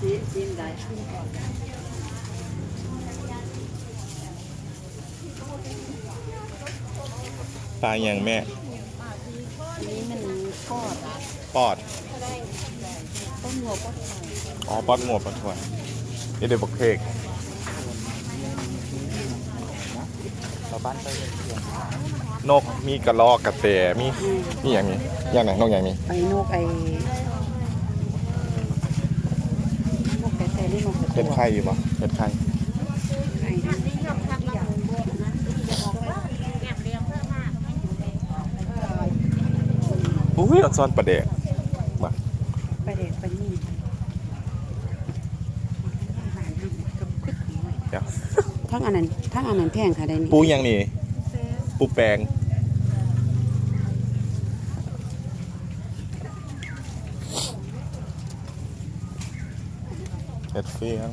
ซีซีมได้ปลาอย่างแม่ นี่มันทอดปอด ต้นหัวก็ทอด อ๋อปอดงวปอดถวยนี่เดี๋ยวบอกเพกาวบ้านก็เรียเสียงนกมีกระรอกกระแตมีมีอย่างนี้อย่างไหนนกอย่างนี้ไอ้นกไอ้นกแต่แตนี่นกแต่เป็นไข่อยู่ปะเป็นไข่ไข่นอุ้ยอันซ้อนประเดกมาไปเด็กไปนี่อาหารทำกับคึกหน่อยเดี๋ยว ทั้งอันนั้นทั้งอันนั้นแพงค่ะได้นี่ปูยังนี่ ปูแปลงเห็ดเฟียง